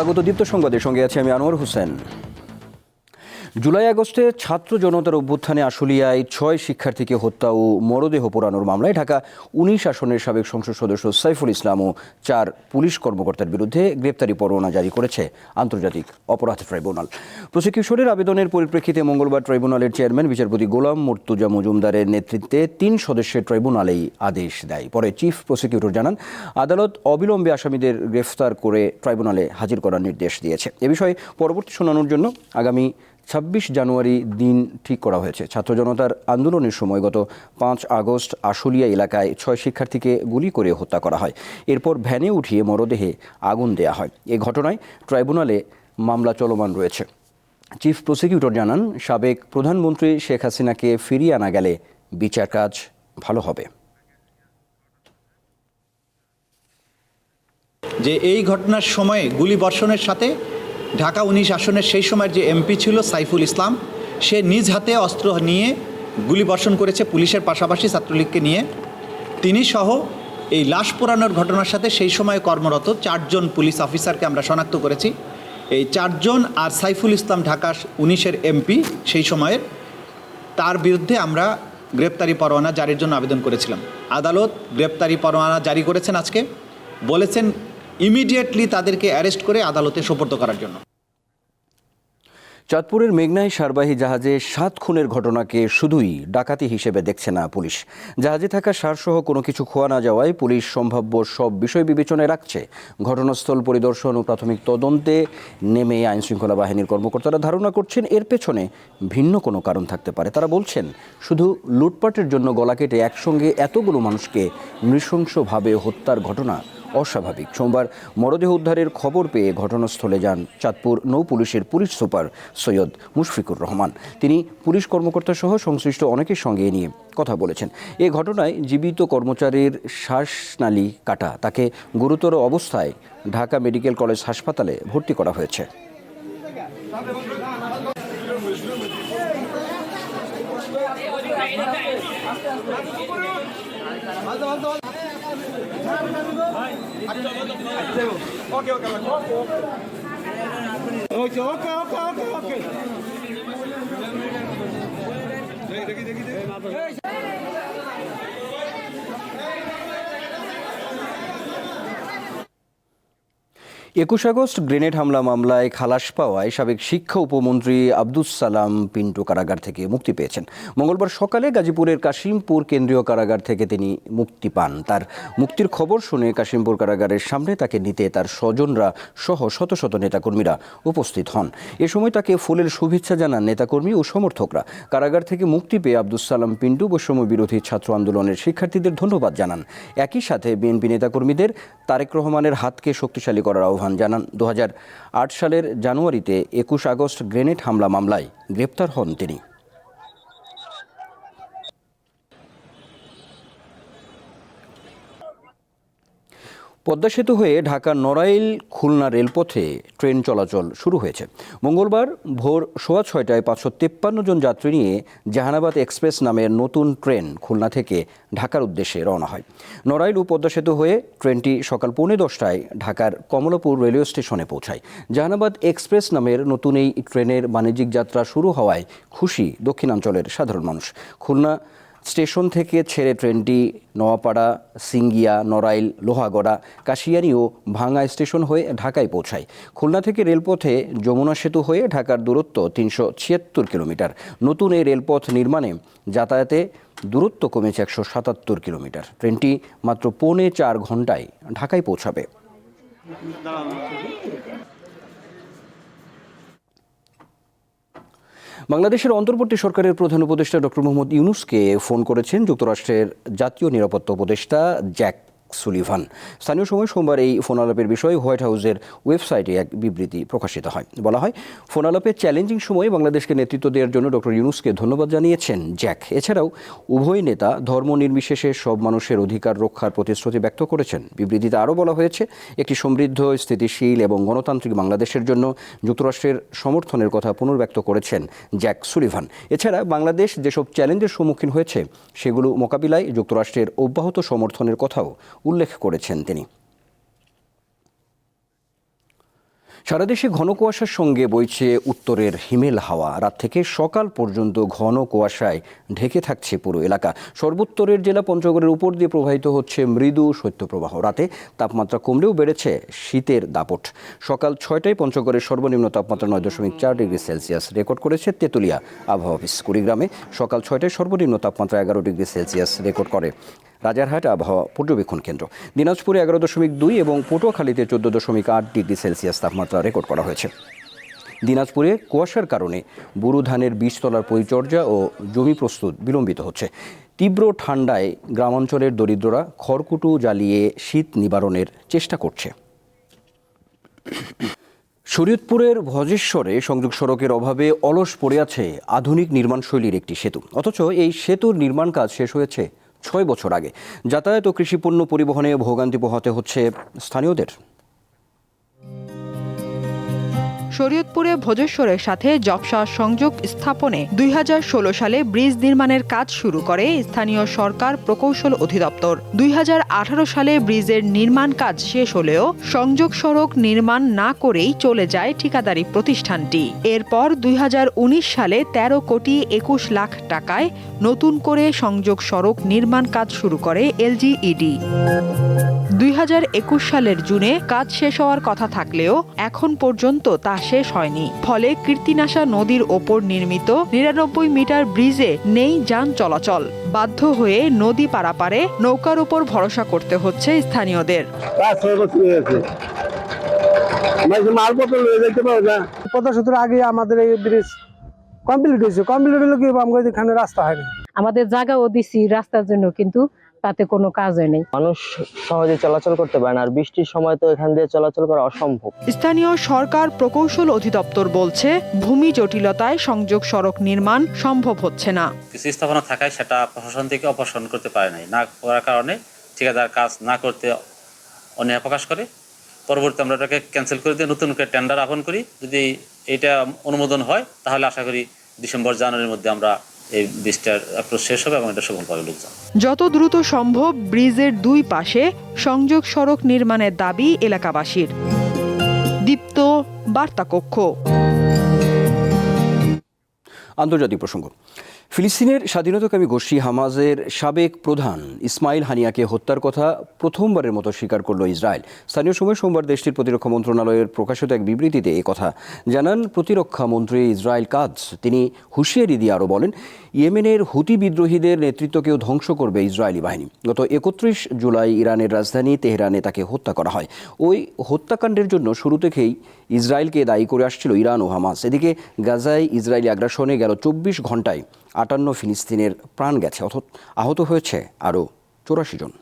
স্বাগত দীপ্ত সংবাদের সঙ্গে আছি আমি আনোয়ার হোসেন। জুলাই আগস্টে ছাত্র জনতার অভ্যুত্থানে আশুলিয়ায় ছয় শিক্ষার্থীকে হত্যা ও মরদেহ পোড়ানোর মামলায় ঢাকা উনিশ আসনের সাবেক সংসদ সদস্য সাইফুল ইসলাম ও চার পুলিশ কর্মকর্তার বিরুদ্ধে গ্রেপ্তারি পরোয়ানা জারি করেছে আন্তর্জাতিক অপরাধ ট্রাইব্যুনাল। প্রসিকিউশনের আবেদনের পরিপ্রেক্ষিতে মঙ্গলবার ট্রাইব্যুনালের চেয়ারম্যান, বিচারপতি গোলাম মর্তুজা মজুমদারের নেতৃত্বে তিন সদস্যের ট্রাইব্যুনালেই আদেশ দেয়। পরে চিফ প্রসিকিউটর জানান, আদালত অবিলম্বে আসামিদের গ্রেফতার করে ট্রাইব্যুনালে হাজির করার নির্দেশ দিয়েছে। এ বিষয়ে পরবর্তী শুনানোর জন্য আগামী ছাব্বিশ জানুয়ারি দিন ঠিক করা হয়েছে। ছাত্র জনতার আন্দোলনের সময় গত পাঁচ আগস্ট আশুলিয়া এলাকায় ছয় শিক্ষার্থীকে গুলি করে হত্যা করা হয়। এরপর ভ্যানে উঠিয়ে মরদেহে আগুন দেয়া হয়। এ ঘটনায় ট্রাইব্যুনালে মামলা চলমান রয়েছে। চিফ প্রসিকিউটর জানান, সাবেক প্রধানমন্ত্রী শেখ হাসিনাকে ফিরিয়ে আনা গেলে বিচার কাজ ভালো হবে। যে এই ঘটনার সময়ে গুলি বর্ষণের সাথে ঢাকা উনিশ আসনের সেই সময়ের যে এমপি ছিল সাইফুল ইসলাম, সে নিজ হাতে অস্ত্র নিয়ে গুলি বর্ষণ করেছে পুলিশের পাশাপাশি ছাত্রলীগকে নিয়ে। তিনি সহ এই লাশ পোড়ানোর ঘটনার সাথে সেই সময় কর্মরত চারজন পুলিশ অফিসারকে আমরা শনাক্ত করেছি। এই চারজন আর সাইফুল ইসলাম ঢাকা উনিশের এমপি সেই সময়ের, তার বিরুদ্ধে আমরা গ্রেপ্তারি পরোয়ানা জারির জন্য আবেদন করেছিলাম। আদালত গ্রেপ্তারি পরোয়ানা জারি করেছেন আজকে। বলেছেন ইমিডিয়েটলি তাদেরকে অ্যারেস্ট করে আদালতে সোপর্দ করার জন্য। চাঁদপুরের মেঘনায় সারবাহী জাহাজে সাত খুনের ঘটনাকে শুধুই ডাকাতি হিসেবে দেখছে না পুলিশ। জাহাজে থাকা সারসহ কোনো কিছু খোয়া না যাওয়ায় পুলিশ সম্ভাব্য সব বিষয় বিবেচনায় রাখছে। ঘটনাস্থল পরিদর্শন ও প্রাথমিক তদন্তে নেমে আইনশৃঙ্খলা বাহিনীর কর্মকর্তারা ধারণা করছেন, এর পেছনে ভিন্ন কোনো কারণ থাকতে পারে। তারা বলছেন, শুধু লুটপাটের জন্য গলা কেটে একসঙ্গে এতগুলো মানুষকে নৃশংসভাবে হত্যার ঘটনা অস্বাভাবিক। সোমবার মরদেহ উদ্ধারের খবর পেয়ে ঘটনাস্থলে যান চাঁদপুর নৌ পুলিশের পুলিশ সুপার সৈয়দ মুশফিকুর রহমান। তিনি পুলিশ কর্মকর্তা সহ সংশ্লিষ্ট অনেকের সঙ্গে নিয়ে কথা বলেছেন। এ ঘটনায় জীবিত কর্মচারীর শ্বাসনালী কাটা। তাকে গুরুতর অবস্থায় ঢাকা মেডিকেল কলেজ হাসপাতালে ভর্তি করা হয়েছে। Okay, okay, okay, okay, okay. দেখি দেখি দেখি একুশ আগস্ট গ্রেনেড হামলা মামলায় খালাস পাওয়ায় সাবেক শিক্ষা উপমন্ত্রী আব্দুস সালাম পিন্টু কারাগার থেকে মুক্তি পেয়েছেন। মঙ্গলবার সকালে গাজীপুরের কাশিমপুর কেন্দ্রীয় কারাগার থেকে তিনি মুক্তি পান। তার মুক্তির খবর শুনে কাশিমপুর কারাগারের সামনে তাকে নিতে তার স্বজনরা সহ শত শত নেতাকর্মীরা উপস্থিত হন। এ সময় তাকে ফুলের শুভেচ্ছা জানান নেতাকর্মী ও সমর্থকরা। কারাগার থেকে মুক্তি পেয়ে আব্দুস সালাম পিন্টু বৈষম্য বিরোধী ছাত্র আন্দোলনের শিক্ষার্থীদের ধন্যবাদ জানান। একই সাথে বিএনপি নেতাকর্মীদের তারেক রহমানের হাতকে শক্তিশালী করার আহ্বান জানান। দু হাজার আট সালের জানুয়ারিতে একুশ আগস্ট গ্রেনেড হামলা মামলায় গ্রেপ্তার হন তিনি। পদ্মা সেতু হয়ে ঢাকার নড়াইল খুলনা রেলপথে ট্রেন চলাচল শুরু হয়েছে। মঙ্গলবার ভোর সোয়া ছয়টায় পাঁচশো তেপ্পান্ন জন যাত্রী নিয়ে জাহানাবাদ এক্সপ্রেস নামের নতুন ট্রেন খুলনা থেকে ঢাকার উদ্দেশ্যে রওনা হয়। নড়াইল ও পদ্মা সেতু হয়ে ট্রেনটি সকাল পৌনে দশটায় ঢাকার কমলাপুর রেলওয়ে স্টেশনে পৌঁছায়। জাহানাবাদ এক্সপ্রেস নামের নতুন এই ট্রেনের বাণিজ্যিক যাত্রা শুরু হওয়ায় খুশি দক্ষিণাঞ্চলের সাধারণ মানুষ। খুলনা স্টেশন থেকে ছেড়ে ট্রেনটি নোয়াপাড়া, সিঙ্গিয়া, নড়াইল, লোহাগড়া, কাশিয়ানি ও ভাঙ্গা স্টেশন হয়ে ঢাকায় পৌঁছায়। খুলনা থেকে রেলপথে যমুনা সেতু হয়ে ঢাকার দূরত্ব তিনশো ছিয়াত্তর কিলোমিটার। নতুন এই রেলপথ নির্মাণে যাতায়াতে দূরত্ব কমেছে একশো সাতাত্তর কিলোমিটার। ট্রেনটি মাত্র পৌনে চার ঘন্টায় ঢাকায় পৌঁছাবে। বাংলাদেশের অন্তর্বর্তী সরকারের প্রধান উপদেষ্টা ডক্টর মোহাম্মদ ইউনুসকে ফোন করেছেন যুক্তরাষ্ট্রের জাতীয় নিরাপত্তা উপদেষ্টা জ্যাক সুলিভান। স্থানীয় সময় সোমবার এই ফোন আলাপের বিষয়ে হোয়াইট হাউসের ওয়েবসাইটে এক বিবৃতি প্রকাশিত হয়। বলা হয় ফোন আলাপে চ্যালেঞ্জিং সময়ে বাংলাদেশকে নেতৃত্ব দেওয়ার জন্য ডক্টর ইউনুসকে ধন্যবাদ জানিয়েছেন জ্যাক। এছাড়াও, উভয় নেতা ধর্ম নির্বিশেষে সব মানুষের অধিকার রক্ষার প্রতিশ্রুতি ব্যক্ত করেছেন। বিবৃতিতে আরও বলা হয়েছে, একটি সমৃদ্ধ, স্থিতিশীল এবং গণতান্ত্রিক বাংলাদেশের জন্য যুক্তরাষ্ট্রের সমর্থনের কথা পুনর্ব্যক্ত করেছেন জ্যাক সুলিভান। এছাড়া, বাংলাদেশ যেসব চ্যালেঞ্জের সম্মুখীন হয়েছে, সেগুলো মোকাবিলায় যুক্তরাষ্ট্রের অব্যাহত সমর্থনের কথাও উল্লেখ করেছেন তিনি। সারা দেশে ঘন কুয়াশার সঙ্গে বইছে উত্তরের হিমেল হাওয়া। রাত থেকে সকাল পর্যন্ত ঘন কুয়াশায় ঢেকে থাকছে পুরো এলাকা। সর্বোত্তরের জেলা পঞ্চগড়ের উপর দিয়ে প্রবাহিত হচ্ছে মৃদু শৈত্যপ্রবাহ। রাতে তাপমাত্রা কমলেও বেড়েছে শীতের দাপট। সকাল ছয়টায় পঞ্চগড়ের সর্বনিম্ন তাপমাত্রা নয় দশমিক চার ডিগ্রি সেলসিয়াস রেকর্ড করেছে তেতুলিয়া আবহাওয়া অফিস। কুড়িগ্রামে সকাল ছয়টায় সর্বনিম্ন তাপমাত্রা এগারো ডিগ্রি সেলসিয়াস রেকর্ড করে। রাজারহাট আবহাওয়া পর্যবেক্ষণ কেন্দ্র। দিনাজপুরে এগারো দশমিক দুই এবং পটুয়াখালীতে চোদ্দ দশমিক আট ডিগ্রি সেলসিয়াস তাপমাত্রা রেকর্ড করা হয়েছে। দিনাজপুরে কুয়াশার কারণে বুরু ধানের বীজতলার পরিচর্যা ও জমি প্রস্তুত বিলম্বিত হচ্ছে। তীব্র ঠান্ডায় গ্রামাঞ্চলের দরিদ্ররা খড়কুটো জ্বালিয়ে শীত নিবারণের চেষ্টা করছে। শরীয়তপুরের ভজেশ্বরে সংযোগ সড়কের অভাবে অলস পড়ে আছে আধুনিক নির্মাণশৈলীর একটি সেতু। অথচ এই সেতুর নির্মাণ কাজ শেষ হয়েছে ছয় বছর আগে। যাতায়াত ও কৃষিপণ্য পরিবহনে ভোগান্তি পোহাতে হচ্ছে স্থানীয়দের। শরীয়তপুরে ভোজেশ্বরের সাথে জবসা সংযোগ স্থাপনে দুই হাজার ষোলো সালে ব্রিজ নির্মাণের কাজ শুরু করে স্থানীয় সরকার প্রকৌশল অধিদপ্তর। দুই হাজার আঠারো সালে ব্রিজের নির্মাণ কাজ শেষ হলেও সংযোগ সড়ক নির্মাণ না করেই চলে যায় ঠিকাদারি প্রতিষ্ঠানটি। এরপর দুই হাজার উনিশ সালে ১৩ কোটি একুশ লাখ টাকায় নতুন করে সংযোগ সড়ক নির্মাণ কাজ শুরু করে এলজিইডি। দুই হাজার একুশ সালের জুনে কাজ শেষ হওয়ার কথা থাকলেও এখন পর্যন্ত তা শেষ হয়নি। ফলে কীর্তিনাশা নদীর ওপর নির্মিত নিরানব্বই মিটার ব্রিজে নেই যান চলাচল। বাধ্য হয়ে নদী পারাপারে নৌকার উপর ভরসা করতে হচ্ছে স্থানীয়দের। পাঁচ ছয় বছর হয়েছে মাঝে মালপত্র লয়ে যেতে পারো না। পঞ্চাশ সত্তর আগে আমাদের এই ব্রিজ কমপ্লিট হয়েছে। কমপ্লিট হলে কি আমাদের এখানে রাস্তা হয়নি আমাদের জায়গাও দিছি রাস্তার জন্য কিন্তু তাতে কোনো কাজ হয় নাই। মানুষ সহজে চলাচল করতে পারে না আর বৃষ্টির সময় তো এখান দিয়ে চলাচল করা অসম্ভব। স্থানীয় সরকার প্রকৌশল অধিদপ্তর বলছে ভূমি জটিলতায় সংযোগ সড়ক নির্মাণ সম্ভব হচ্ছে না। কিছু স্থাপনা থাকায় সেটা প্রশাসন থেকে অপসারণ করতে পারে নাই। না করার কারণে ঠিকাদার কাজ না করতে অনীহা প্রকাশ করে। পরবর্তী আমরা এটাকে ক্যান্সেল করে দিয়ে নতুন করে টেন্ডার আহ্বান করি। যদি এটা অনুমোদন হয় তাহলে আশা করি ডিসেম্বর জানুয়ারির মধ্যে আমরা এই ব্রিজটার আপনার শেষ হবে এবং এটা শোভন পাবে লোকজন। যত দ্রুত সম্ভব ব্রিজের দুই পাশে সংযোগ সড়ক নির্মাণের দাবি এলাকাবাসীর। দীপ্ত বার্তা কক্ষ আন্তর্জাতিক প্রসঙ্গ। ফিলিস্তিনের স্বাধীনতাকামী গোষ্ঠী হামাজের সাবেক প্রধান ইসমাইল হানিয়াকে হত্যার কথা প্রথমবারের মতো স্বীকার করল ইসরায়েল। স্থানীয় সময় সোমবার দেশটির প্রতিরক্ষা মন্ত্রণালয়ের প্রকাশিত এক বিবৃতিতে এ কথা জানান প্রতিরক্ষা মন্ত্রী ইসরায়েল কাজ। তিনি হুঁশিয়ারি দিয়ে আরও বলেন, ইয়েমেনের হুতি বিদ্রোহীদের নেতৃত্বকেও ধ্বংস করবে ইসরায়েলি বাহিনী। গত একত্রিশ জুলাই ইরানের রাজধানী তেহরানে তাকে হত্যা করা হয়। ওই হত্যাকাণ্ডের জন্য শুরু থেকেই ইসরায়েলকে দায়ী করে আসছিল ইরান ও হামাস। এদিকে গাজায় ইসরায়েলি আগ্রাসনে গেল চব্বিশ ঘন্টায় আটান্ন ফিলিস্তিনের প্রাণ গেছে অথচ আহত হয়েছে আরও চৌরাশি জন।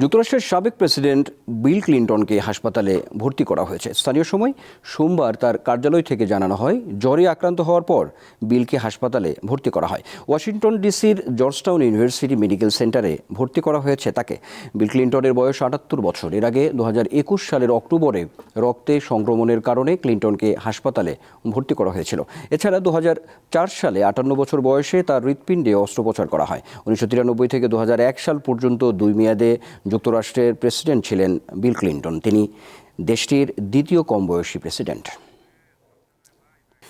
যুক্তরাষ্ট্রের সাবেক প্রেসিডেন্ট বিল ক্লিন্টনকে হাসপাতালে ভর্তি করা হয়েছে। স্থানীয় সময় সোমবার তার কার্যালয় থেকে জানানো হয়, জ্বরে আক্রান্ত হওয়ার পর বিলকে হাসপাতালে ভর্তি করা হয়। ওয়াশিংটন ডিসির জর্জটাউন ইউনিভার্সিটি মেডিকেল সেন্টারে ভর্তি করা হয়েছে তাকে। বিল ক্লিন্টনের বয়স আটাত্তর বছর। এর আগে দু হাজার একুশ সালের অক্টোবরে রক্তে সংক্রমণের কারণে ক্লিন্টনকে হাসপাতালে ভর্তি করা হয়েছিল। এছাড়া দু হাজার চার সালে আটান্ন বছর বয়সে তার হৃৎপিণ্ডে অস্ত্রোপচার করা হয়। উনিশশো তিরানব্বই থেকে দু হাজার এক সাল পর্যন্ত দুই মেয়াদে যুক্তরাষ্ট্রের প্রেসিডেন্ট ছিলেন বিল ক্লিন্টন। তিনি দেশটির দ্বিতীয় কম বয়সী প্রেসিডেন্ট।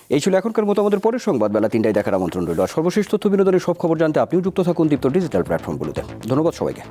এই ছিল এখনকার মতো আমাদের পরের সংবাদ। বেলা তিনটায় দেখার আমন্ত্রণ রইল। সর্বশেষ তথ্য বিনোদনের সব খবর জানতে আপনিও যুক্ত থাকুন দীপ্ত ডিজিটাল প্ল্যাটফর্মগুলোতে। ধন্যবাদ সবাইকে।